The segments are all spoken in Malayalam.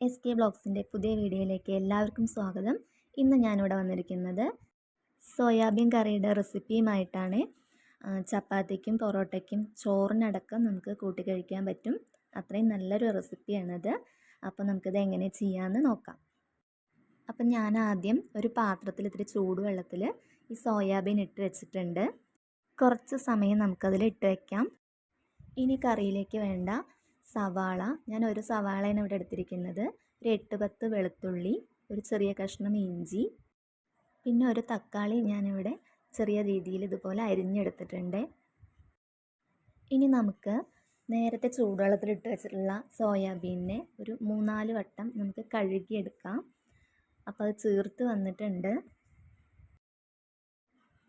എസ് കെ ബ്ലോഗ്സിന്റെ പുതിയ വീഡിയോയിലേക്ക് എല്ലാവർക്കും സ്വാഗതം. ഇന്ന് ഞാനിവിടെ വന്നിരിക്കുന്നത് സോയാബീൻ കറിയുടെ റെസിപ്പിയുമായിട്ടാണ്. ചപ്പാത്തിക്കും പൊറോട്ടയ്ക്കും ചോറിനടക്കം നമുക്ക് കൂട്ടി കഴിക്കാൻ പറ്റും. അത്രയും നല്ലൊരു റെസിപ്പിയാണത്. അപ്പോൾ നമുക്കിത് എങ്ങനെ ചെയ്യാമെന്ന് നോക്കാം. അപ്പം ഞാൻ ആദ്യം ഒരു പാത്രത്തിൽ ഇത്തിരി ചൂടുവെള്ളത്തിൽ ഈ സോയാബീൻ ഇട്ട് വെച്ചിട്ടുണ്ട്. കുറച്ച് സമയം നമുക്കതിൽ ഇട്ട് വയ്ക്കാം ഇനി കറിയിലേക്ക് വേണ്ട സവാള. ഞാൻ ഒരു സവാളയാണ് ഇവിടെ എടുത്തിരിക്കുന്നത്. ഒരു എട്ട് പത്ത് വെളുത്തുള്ളി ഒരു ചെറിയ കഷ്ണം ഇഞ്ചി പിന്നെ ഒരു തക്കാളി ഞാനിവിടെ ചെറിയ രീതിയിൽ ഇതുപോലെ അരിഞ്ഞെടുത്തിട്ടുണ്ട്. ഇനി നമുക്ക് നേരത്തെ ചൂടുവെള്ളത്തിലിട്ട് വെച്ചിട്ടുള്ള സോയാബീനെ ഒരു മൂന്നാൽ വട്ടം നമുക്ക് കഴുകിയെടുക്കാം. അപ്പോൾ അത് ചീർത്ത് വന്നിട്ടുണ്ട്.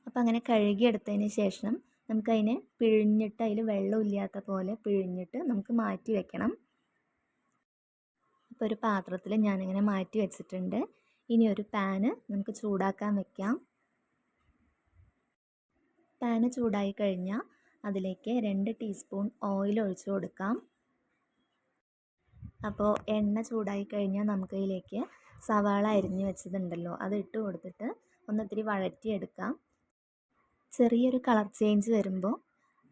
അപ്പോൾ അങ്ങനെ കഴുകിയെടുത്തതിന് ശേഷം നമുക്കതിനെ പിഴിഞ്ഞിട്ട് അതിൽ വെള്ളമില്ലാത്ത പോലെ പിഴിഞ്ഞിട്ട് നമുക്ക് മാറ്റി വെക്കണം. അപ്പോൾ ഒരു പാത്രത്തിൽ ഞാനിങ്ങനെ മാറ്റി വെച്ചിട്ടുണ്ട്. ഇനി ഒരു പാന് നമുക്ക് ചൂടാക്കാൻ വെക്കാം. പാന് ചൂടായി കഴിഞ്ഞാൽ അതിലേക്ക് രണ്ട് ടീസ്പൂൺ ഓയിൽ ഒഴിച്ചു കൊടുക്കാം. അപ്പോൾ എണ്ണ ചൂടായി കഴിഞ്ഞാൽ നമുക്കതിലേക്ക് സവാള അരിഞ്ഞ് വെച്ചതുണ്ടല്ലോ അത് ഇട്ട് കൊടുത്തിട്ട് ഒന്നിത്തിരി വഴറ്റിയെടുക്കാം. ചെറിയൊരു കളർ ചേഞ്ച് വരുമ്പോൾ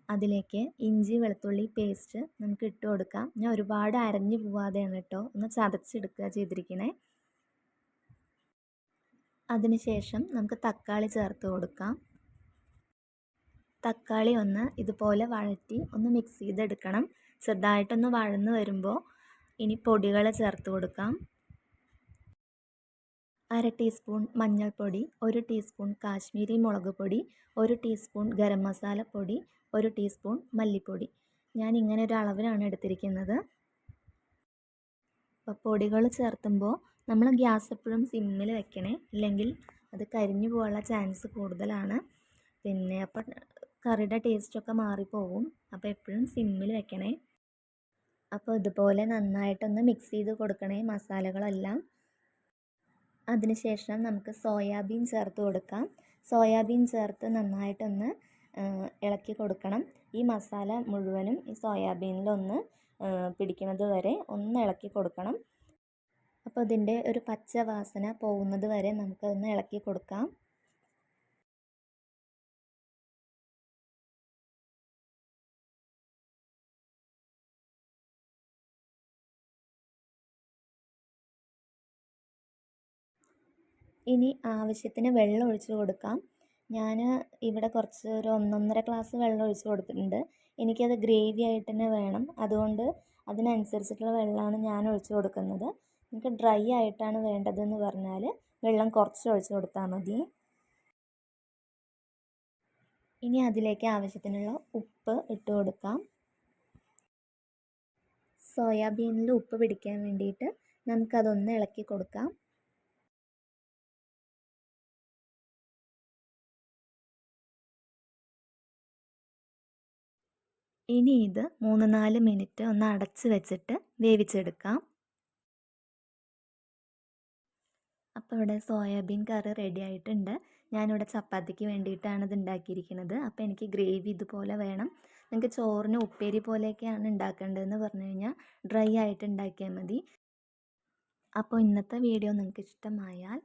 അതിലേക്ക് ഇഞ്ചി വെളുത്തുള്ളി പേസ്റ്റ് നമുക്ക് ഇട്ട് കൊടുക്കാം. ഞാൻ ഒരുപാട് അരഞ്ഞു പോവാതെയാണ് കേട്ടോ ഒന്ന് ചതച്ചെടുക്കുക ചെയ്തിരിക്കണേ. അതിനുശേഷം നമുക്ക് തക്കാളി ചേർത്ത് കൊടുക്കാം. തക്കാളി ഒന്ന് ഇതുപോലെ വഴറ്റി ഒന്ന് മിക്സ് ചെയ്തെടുക്കണം. ചെറുതായിട്ടൊന്ന് വഴന്ന് വരുമ്പോൾ ഇനി പൊടികൾ ചേർത്ത് കൊടുക്കാം. അര ടീസ്പൂൺ മഞ്ഞൾപ്പൊടി ഒരു ടീസ്പൂൺ കാശ്മീരി മുളക് പൊടി ഒരു ടീസ്പൂൺ ഗരം മസാലപ്പൊടി ഒരു ടീസ്പൂൺ മല്ലിപ്പൊടി. ഞാൻ ഇങ്ങനെ ഒരു അളവിലാണ് എടുത്തിരിക്കുന്നത്. അപ്പോൾ പൊടികൾ ചേർത്തുമ്പോൾ നമ്മൾ ഗ്യാസ് എപ്പോഴും സിമ്മിൽ വെക്കണേ ഇല്ലെങ്കിൽ അത് കരിഞ്ഞു പോകാനുള്ള ചാൻസ് കൂടുതലാണ്. പിന്നെ അപ്പം കറിയുടെ ടേസ്റ്റൊക്കെ മാറിപ്പോവും അപ്പോൾ എപ്പോഴും സിമ്മിൽ വെക്കണേ. അപ്പോൾ ഇതുപോലെ നന്നായിട്ടൊന്ന് മിക്സ് ചെയ്ത് കൊടുക്കണേ മസാലകളെല്ലാം. അതിനുശേഷം നമുക്ക് സോയാബീൻ ചേർത്ത് കൊടുക്കാം. സോയാബീൻ ചേർത്ത് നന്നായിട്ടൊന്ന് ഇളക്കി കൊടുക്കണം. ഈ മസാല മുഴുവനും ഈ സോയാബീനിലൊന്ന് പിടിക്കുന്നത് വരെ ഒന്ന് ഇളക്കി കൊടുക്കണം. അപ്പോൾ ഇതിന്റെ ഒരു പച്ച വാസന പോകുന്നത് വരെ നമുക്കതൊന്ന് ഇളക്കി കൊടുക്കാം. ഇനി ആവശ്യത്തിന് വെള്ളം ഒഴിച്ച് കൊടുക്കാം. ഞാൻ ഇവിടെ കുറച്ച് ഒരു ഒന്നൊന്നര ഗ്ലാസ് വെള്ളം ഒഴിച്ച് കൊടുത്തിട്ടുണ്ട്. എനിക്കത് ഗ്രേവി ആയിട്ട് തന്നെ വേണം. അതുകൊണ്ട് അതിനനുസരിച്ചിട്ടുള്ള വെള്ളമാണ് ഞാൻ ഒഴിച്ച് കൊടുക്കുന്നത്. നിങ്ങൾക്ക് ഡ്രൈ ആയിട്ടാണ് വേണ്ടതെന്ന് പറഞ്ഞാൽ വെള്ളം കുറച്ച് ഒഴിച്ച് കൊടുത്താൽ മതി. ഇനി അതിലേക്ക് ആവശ്യത്തിനുള്ള ഉപ്പ് ഇട്ട് കൊടുക്കാം. സോയാബീനിൽ ഉപ്പ് പിടിക്കാൻ വേണ്ടിയിട്ട് നമുക്കതൊന്ന് ഇളക്കി കൊടുക്കാം. ഇനി ഇത് മൂന്ന് നാല് മിനിറ്റ് ഒന്ന് അടച്ച് വെച്ചിട്ട് വേവിച്ചെടുക്കാം. അപ്പോൾ ഇവിടെ സോയാബീൻ കറി റെഡി ആയിട്ടുണ്ട്. ഞാനിവിടെ ചപ്പാത്തിക്ക് വേണ്ടിയിട്ടാണ് ഇത് ഉണ്ടാക്കിയിരിക്കുന്നത്. അപ്പോൾ എനിക്ക് ഗ്രേവി ഇതുപോലെ വേണം. നിങ്ങൾക്ക് ചോറിന് ഉപ്പേരി പോലെയൊക്കെയാണ് ഉണ്ടാക്കേണ്ടതെന്ന് പറഞ്ഞു കഴിഞ്ഞാൽ ഡ്രൈ ആയിട്ട് ഉണ്ടാക്കിയാൽ മതി. അപ്പോൾ ഇന്നത്തെ വീഡിയോ നിങ്ങൾക്ക് ഇഷ്ടമായാൽ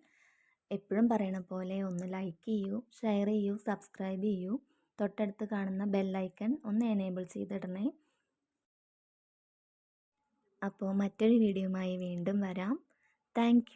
എപ്പോഴും പറയണ പോലെ ഒന്ന് ലൈക്ക് ചെയ്യൂ ഷെയർ ചെയ്യൂ സബ്സ്ക്രൈബ് ചെയ്യൂ. തൊട്ടടുത്ത് കാണുന്ന ബെല്ലൈക്കൺ ഒന്ന് എനേബിൾ ചെയ്തിടണേ. അപ്പോൾ മറ്റൊരു വീഡിയോയുമായി വീണ്ടും വരാം. താങ്ക്